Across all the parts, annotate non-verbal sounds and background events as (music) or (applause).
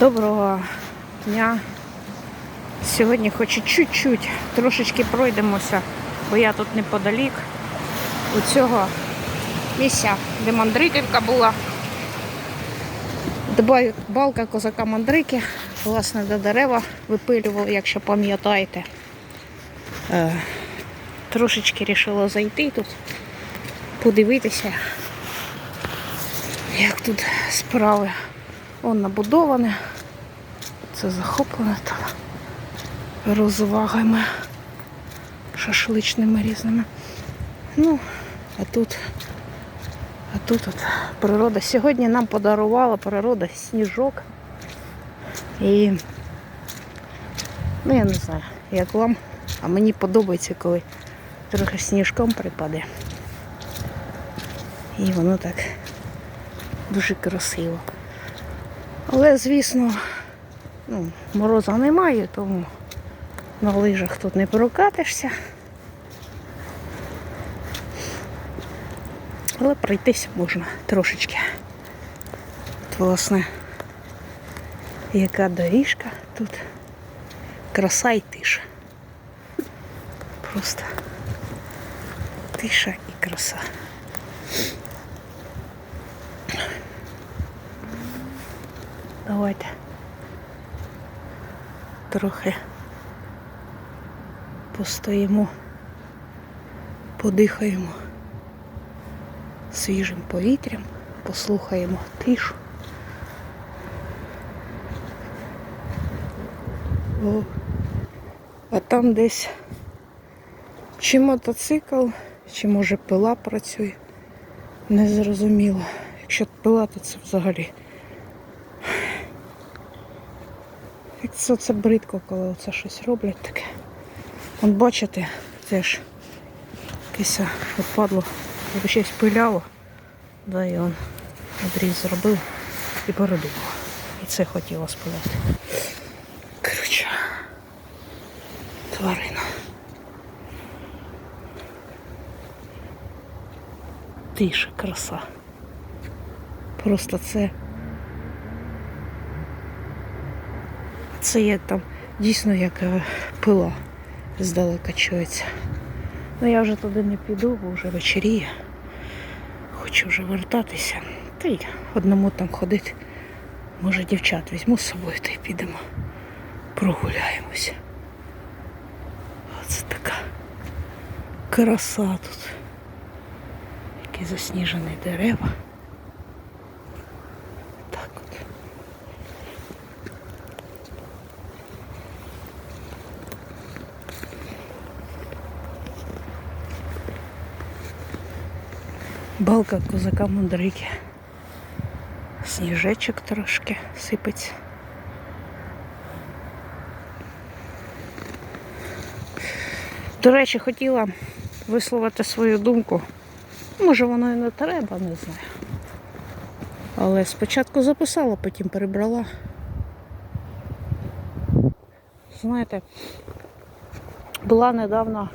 Доброго дня. Сьогодні хочу чуть-чуть трошечки пройдемося, бо я тут неподалік у цього місця, де мандриківка була. Балка козака мандрики, власне, до дерева випилювали, якщо пам'ятаєте. Е, трошечки вирішила зайти тут, подивитися, як тут справи. Он набудоване. Це захоплене там розвагами шашличними різними. Ну, а тут, а тут от природа. Сьогодні нам подарувала природа сніжок. І ну я не знаю, як вам, а мені подобається, коли трохи сніжком припаде. І воно так дуже красиво. Але, звісно, ну, мороза немає, тому на лижах тут не прокатишся. Але пройтися можна трошечки. От, власне, яка доріжка тут. Краса і тиша. Просто тиша і краса. Давайте трохи постоїмо, подихаємо свіжим повітрям, послухаємо тишу. О, а там десь чи мотоцикл, чи може пила працює. Не зрозуміло. Якщо пила, то це взагалі. Це, це бридко, коли це щось роблять таке. От бачите, це ж якесь опадло, якби щось пиляло. Да, і он обріз зробив і передумав. І це хотіло спиляти. Коротше, тварина. Тиша, краса. Просто це. Це є там дійсно як е, пила здалека чується. Ну я вже туди не піду, бо вже вечеріє. Хочу вже вертатися. Та й одному там ходити. Може дівчат візьму з собою та й підемо. Прогуляємося. Оце така краса тут. Які засніжені дерева. Балка козака мандрики. Сніжечок трошки сипеться. До речі, хотіла висловити свою думку. Може воно і не треба, не знаю. Але спочатку записала, потім перебрала. Знаєте, була недавно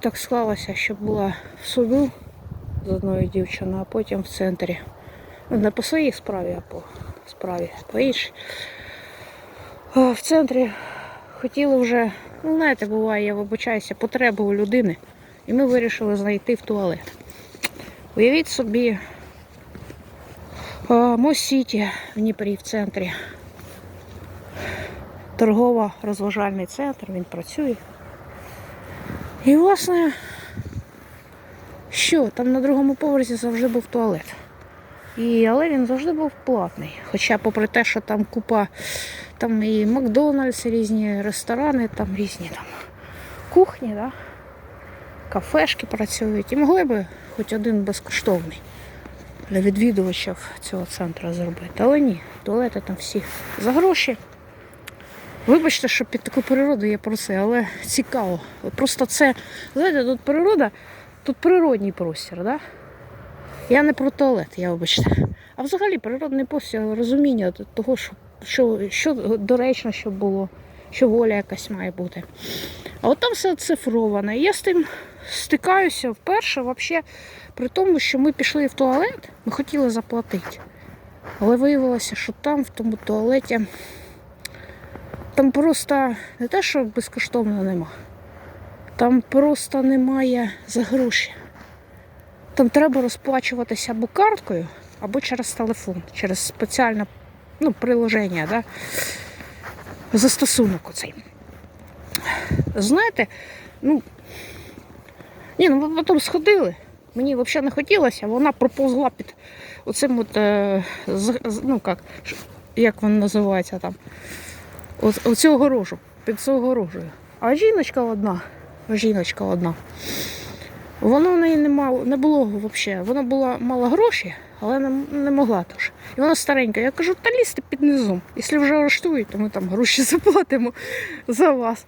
так склалося, що була в суду з одною дівчиною, а потім в центрі. Ну, Не по своїй справі, а по справі по іншій. Е, В центрі хотіли вже, ну знаєте, буває, я вибачаюся, потреби у людини. І ми вирішили знайти в туалет. Уявіть собі Мосіті в Дніпрі в центрі. Торгово-розважальний центр, він працює. І, власне, що, там на другому поверсі завжди був туалет. І, але він завжди був платний. Хоча, попри те, що там купа, там і Макдональдс, і різні ресторани, там різні там кухні, да? кафешки працюють. І могли би хоч один безкоштовний для відвідувачів цього центру зробити. Але ні, туалети там всі за гроші. Вибачте, що під таку природу я про це, але цікаво. Просто це, знаєте, тут природа, тут природній простір, да? Я не про туалет, я вибачте. А взагалі природний простір, розуміння того, що, що, що доречно, щоб було, що воля якась має бути. А от там все цифроване. Я з тим стикаюся вперше, взагалі, при тому, що ми пішли в туалет, ми хотіли заплатити. Але виявилося, що там, в тому туалеті, там просто не те, що безкоштовно нема. Там просто немає за гроші. Там треба розплачуватися або карткою, або через телефон, через спеціальне ну, приложення, да? застосунок оцей. Знаєте, ну, ні, ну ми потім сходили. Мені взагалі не хотілося, вона проповзла під оцим от, е, ну як, як воно називається там, оцю огорожу, під цю огорожею. А жіночка одна, жіночка одна, вона в неї не, мало, не було взагалі. Вона була мала гроші, але не, не могла теж. І вона старенька. Я кажу, та лізьте під низом. Якщо вже арештують, то ми там гроші (laughs) заплатимо за вас.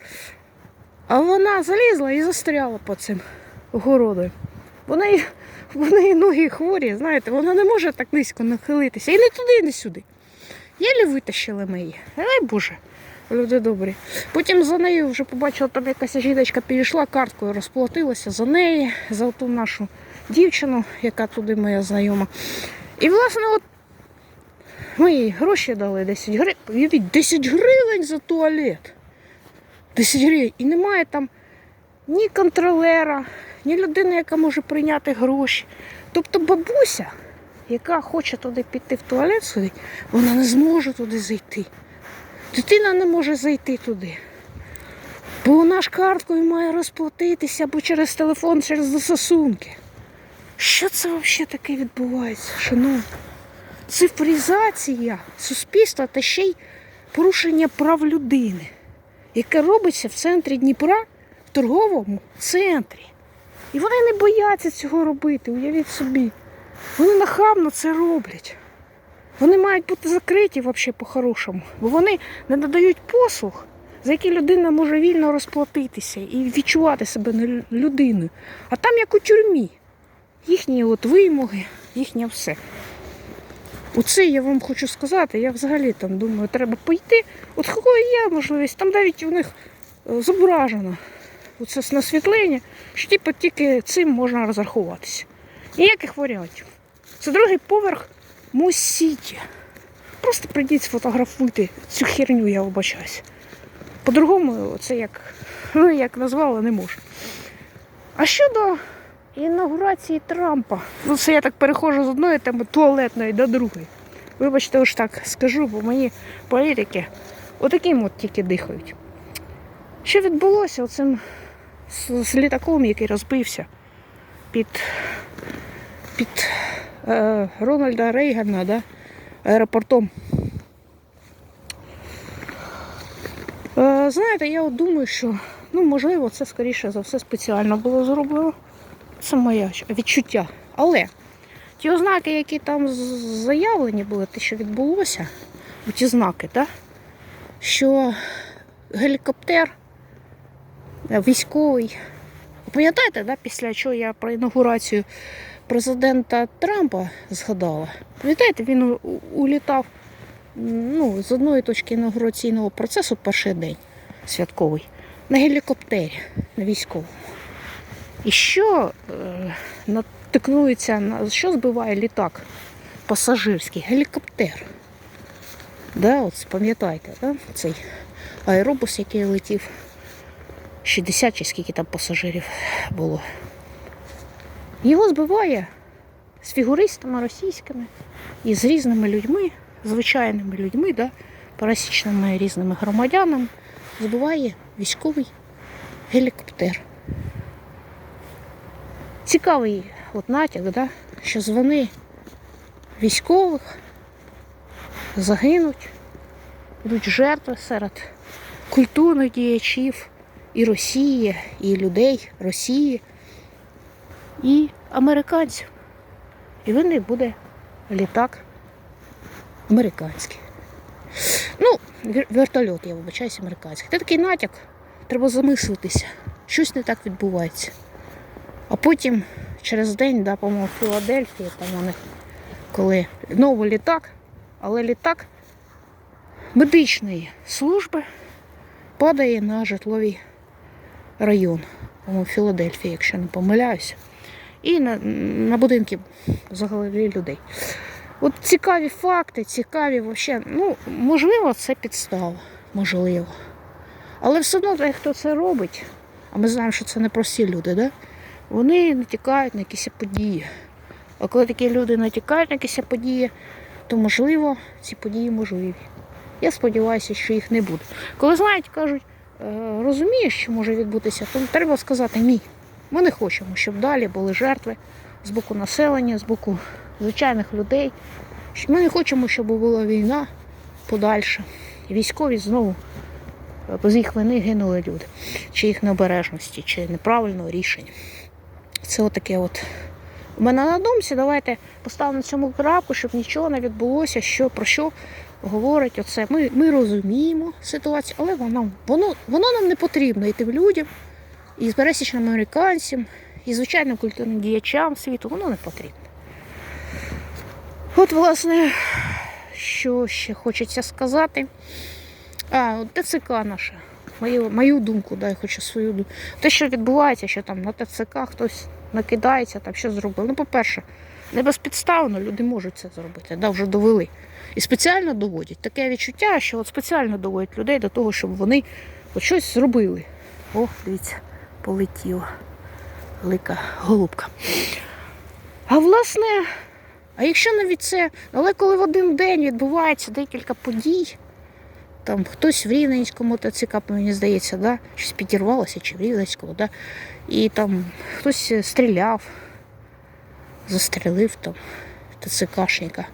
А вона залізла і застряла по цим огородою. В неї, в неї ноги хворі, знаєте, вона не може так низько нахилитися. І не туди, і не сюди. Єлі витащили ми її. Ай Боже, люди добрі. Потім за нею вже побачила, там якась жіночка підійшла, карткою розплатилася за неї, за ту нашу дівчину, яка туди моя знайома. І, власне, от ми їй гроші дали 10 гривень. Уявіть, 10 гривень за туалет. 10 гривень. І немає там ні контролера, ні людини, яка може прийняти гроші. Тобто бабуся, яка хоче туди піти в туалет сходити, вона не зможе туди зайти. Дитина не може зайти туди. Бо вона ж карткою має розплатитися або через телефон, через застосунки. Що це взагалі таке відбувається, шановні? Цифризація суспільства та ще й порушення прав людини, яке робиться в центрі Дніпра, в торговому центрі. І вони не бояться цього робити, уявіть собі. Вони нахабно це роблять. Вони мають бути закриті взагалі по-хорошому, бо вони не надають послуг, за які людина може вільно розплатитися і відчувати себе людиною. А там як у тюрмі. Їхні от вимоги, їхнє все. Оце я вам хочу сказати. Я взагалі там думаю, треба пойти. От якої є можливість, там навіть у них е, зображено оце на світлині, що типу, тільки цим можна розрахуватися. Ніяких варіантів. Це другий поверх Мосіті. Просто прийдіть сфотографуйте цю херню, я вибачаюсь. По-другому це як, ну, як назвали, не можу. А щодо інаугурації Трампа, ну це я так переходжу з одної теми туалетної до другої. Вибачте, ось так скажу, бо мені політики отаким от тільки дихають. Що відбулося оцим з, літаком, який розбився під, під Рональда Рейгана, да, аеропортом. Е, знаєте, я от думаю, що ну, можливо, це скоріше за все спеціально було зроблено. Це моє відчуття. Але ті ознаки, які там заявлені були, те, що відбулося, ті знаки, да, що гелікоптер е, військовий. Пам'ятаєте, да, після чого я про інаугурацію президента Трампа згадала? Пам'ятаєте, він улітав ну, з одної точки інаугураційного процесу перший день святковий на гелікоптері, на військовому. І що е, натикнується на що збиває літак пасажирський? Гелікоптер. Да, от пам'ятаєте, да? цей аеробус, який летів 60 чи скільки там пасажирів було. Його збиває з фігуристами російськими і з різними людьми, звичайними людьми, да, пересічними різними громадянами, збиває військовий гелікоптер. Цікавий от натяк, да, що з вони військових загинуть, будуть жертви серед культурних діячів і Росії, і людей Росії, і американців. І він не буде літак американський. Ну, вертольот, я вибачаюсь, американський. Це такий натяк, треба замислитися. Щось не так відбувається. А потім через день, да, по-моєму, в Філадельфії, там вони, коли знову літак, але літак медичної служби падає на житловий район, по-моєму, Філадельфії, якщо не помиляюся. І на, на будинки взагалі людей. От цікаві факти, цікаві вообще. Ну, можливо, це підстава. Можливо. Але все одно хто це робить, а ми знаємо, що це не прості люди, да? вони натякають на якісь події. А коли такі люди натякають на якісь події, то можливо ці події можливі. Я сподіваюся, що їх не буде. Коли знають, кажуть, е, розумієш, що може відбутися, то треба сказати ні. Ми не хочемо, щоб далі були жертви з боку населення, з боку звичайних людей. Ми не хочемо, щоб була війна подальша. Військові знову без їх вини гинули люди, чи їх необережності, чи неправильного рішення. Це отаке от. У мене на думці, давайте поставимо цьому крапку, щоб нічого не відбулося, що про що говорить оце. Ми, ми розуміємо ситуацію, але воно, воно, воно нам не потрібно і тим людям, і пересічним американцям, і звичайним культурним діячам світу, воно не потрібно. От, власне, що ще хочеться сказати. А, ТЦК наша. Мою, мою думку, да, я хочу свою думку. Те, що відбувається, що там на ТЦК хтось накидається, там що зробив. Ну, по-перше, не безпідставно люди можуть це зробити, да, вже довели. І спеціально доводять. Таке відчуття, що от спеціально доводять людей до того, щоб вони от щось зробили. О, дивіться, полетіла велика голубка. А власне, а якщо навіть це, але коли в один день відбувається декілька подій, там хтось в Рівненському ТЦК, мені здається, да? щось підірвалося чи в Рівненському, да? і там хтось стріляв, застрелив там ТЦКшника.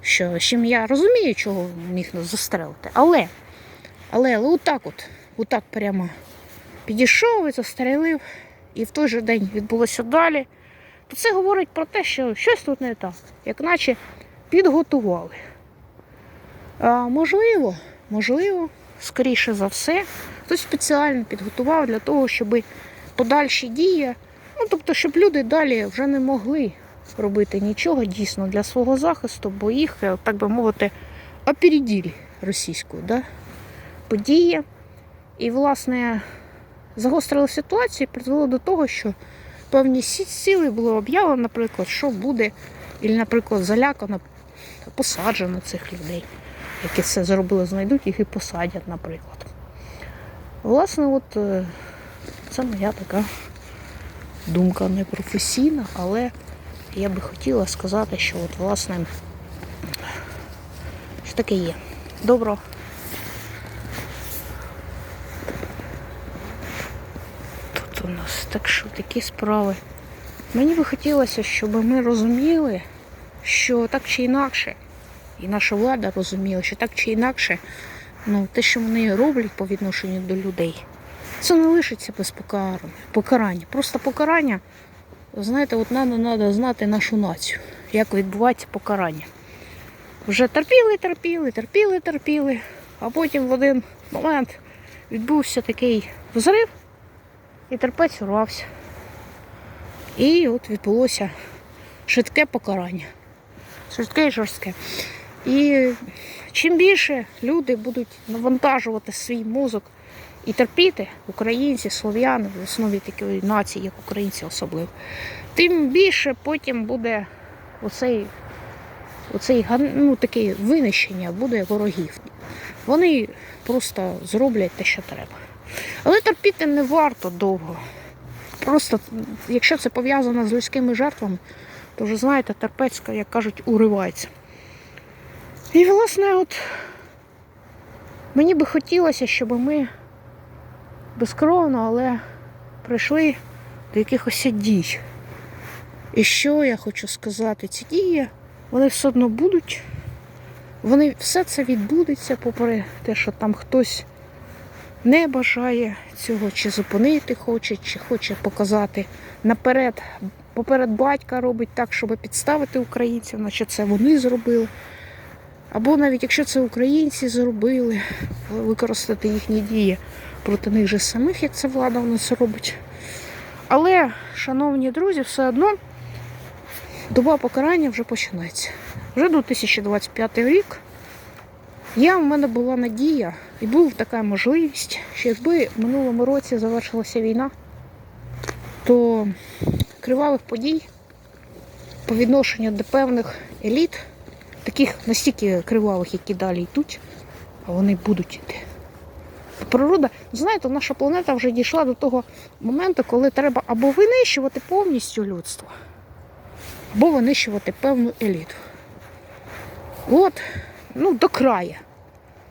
Що, чим я розумію, чого міг нас застрелити. Але, але, але отак от, отак прямо підійшов і застрелив, і в той же день відбулося далі, то це говорить про те, що щось тут не так, як наче підготували. А, можливо, можливо, скоріше за все, хтось спеціально підготував для того, щоб подальші дії, ну тобто, щоб люди далі вже не могли робити нічого дійсно для свого захисту, бо їх, е, так би мовити, опередили російською да? події. І, власне, загострили ситуацію і призвело до того, що певні сі- сили було об'явлено, наприклад, що буде, і, наприклад, залякано, посаджено цих людей, які це зробили, знайдуть їх і посадять, наприклад. Власне, от е, це моя така думка непрофесійна, але я би хотіла сказати, що от, власне, що таке є. Добро. Тут у нас так що такі справи. Мені би хотілося, щоб ми розуміли, що так чи інакше, і наша влада розуміла, що так чи інакше, ну, те, що вони роблять по відношенню до людей, це не лишиться без покарання. покарання. Просто покарання, знаєте, от нам треба знати нашу націю, як відбувається покарання. Вже терпіли, терпіли, терпіли, терпіли, а потім в один момент відбувся такий взрив, і терпець урвався. І от відбулося швидке покарання. Швидке і жорстке. І чим більше люди будуть навантажувати свій мозок і терпіти, українці, слов'яни, в основі такої нації, як українці особливо, тим більше потім буде оцей, оцей ну, таке винищення буде ворогів. Вони просто зроблять те, що треба. Але терпіти не варто довго. Просто, якщо це пов'язано з людськими жертвами, то вже знаєте, терпець, як кажуть, уривається. І, власне, от мені би хотілося, щоб ми безкровно, але прийшли до якихось дій. І що я хочу сказати, ці дії, вони все одно будуть, вони все це відбудеться, попри те, що там хтось не бажає цього, чи зупинити хоче, чи хоче показати наперед, поперед батька робить так, щоб підставити українців, наче це вони зробили. Або навіть якщо це українці зробили, використати їхні дії проти них же самих, як це влада у нас робить. Але, шановні друзі, все одно доба покарання вже починається. Вже 2025 рік. Я в мене була надія і була така можливість, що якби в минулому році завершилася війна, то кривавих подій по відношенню до певних еліт таких настільки кривавих, які далі йдуть, а вони будуть йти. Природа, знаєте, наша планета вже дійшла до того моменту, коли треба або винищувати повністю людство, або винищувати певну еліту. От, ну, до краю.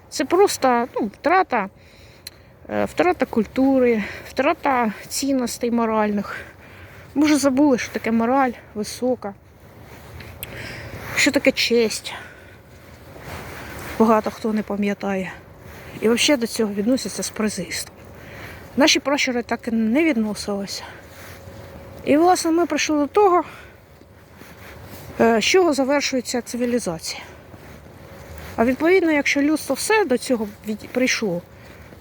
Це просто ну, втрата, е, втрата культури, втрата цінностей моральних. Ми вже забули, що таке мораль висока, що таке честь. Багато хто не пам'ятає. І взагалі до цього відносяться з презистом. Наші пращури так і не відносилися. І, власне, ми прийшли до того, е, з чого завершується цивілізація. А відповідно, якщо людство все до цього прийшло,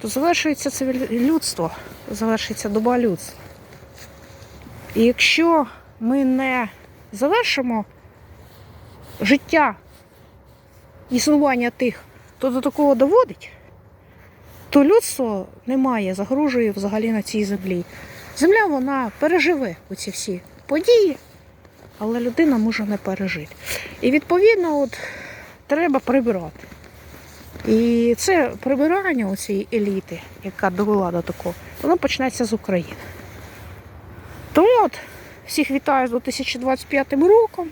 то завершується цивілі... людство, завершиться доба людства. І якщо ми не завершимо життя існування тих, хто до такого доводить, то людство немає, загрожує взагалі на цій землі. Земля вона переживе оці всі події, але людина може не пережити. І відповідно, от, треба прибирати. І це прибирання цієї еліти, яка довела до такого, воно почнеться з України. Тому от всіх вітаю з 2025 роком.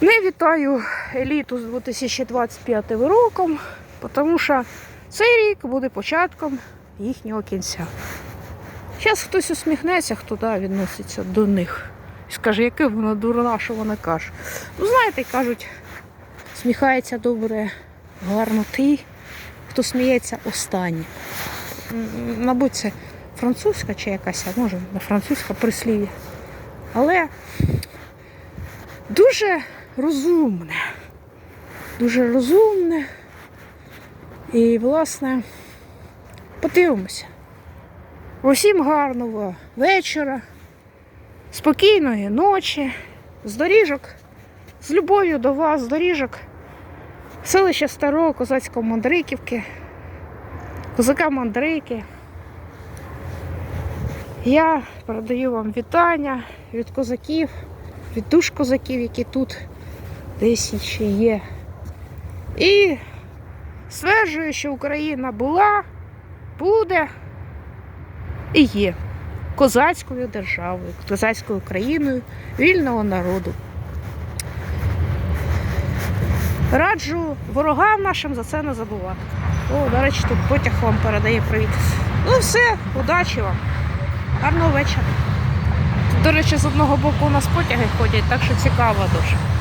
Не вітаю еліту з 2025 роком, тому що цей рік буде початком їхнього кінця. Зараз хтось усміхнеться, хто да, відноситься до них. І скаже, яке воно дурна, що вона каже. Ну, знаєте, кажуть, сміхається добре, гарно ти, хто сміється останній. Мабуть, це французька чи якась, може, не французька прислів'я. Але дуже розумне. Дуже розумне. І, власне, подивимося. Усім гарного вечора, спокійної ночі, з доріжок, з любов'ю до вас, з доріжок селища Старого Козацького Мандриківки, козака Мандрики. Я передаю вам вітання від козаків, від душ козаків, які тут десь ще є. І стверджую, що Україна була, буде і є козацькою державою, козацькою країною вільного народу. Раджу ворогам нашим за це не забувати. О, до речі, тут потяг вам передає привіт. Ну все, удачі вам. Гарного вечора. До речі, з одного боку у нас потяги ходять, так що цікаво дуже.